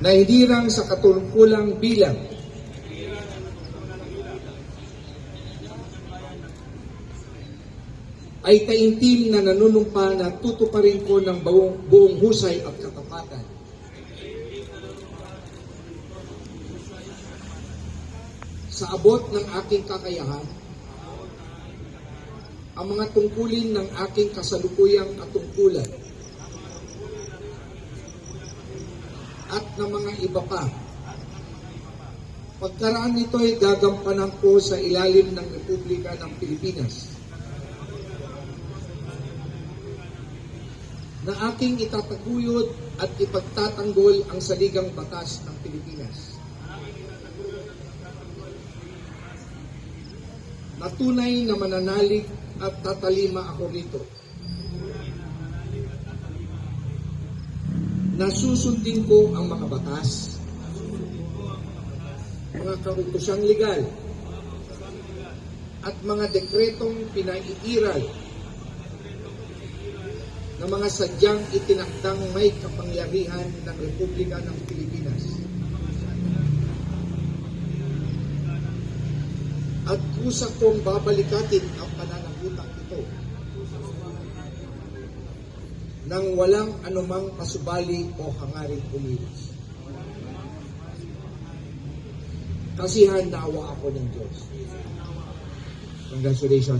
na hinirang sa katungkulang bilang ay taimtim na nanunumpa na tutuparin ko ng buong, buong husay at katapatan. Sa abot ng aking kakayahan, ang mga tungkulin ng aking kasalukuyang katungkulan at ng mga iba pa. Pagkaraan nito ay gagampanan ko sa ilalim ng Republika ng Pilipinas na aking itataguyod at ipagtatanggol ang saligang batas ng Pilipinas. Natunay na mananalig at tatalima ako rito. Nasusundin ko ang mga batas, mga kautosang legal, at mga dekretong pinaiiral ng mga sadyang itinakdang may kapangyarihan ng Republika ng Pilipinas. At kusa kong babalikatin ang pananakutang ito nang walang anumang pasubali o hangaring umiwas. Kasihan naawa ako ng Diyos. Congratulations.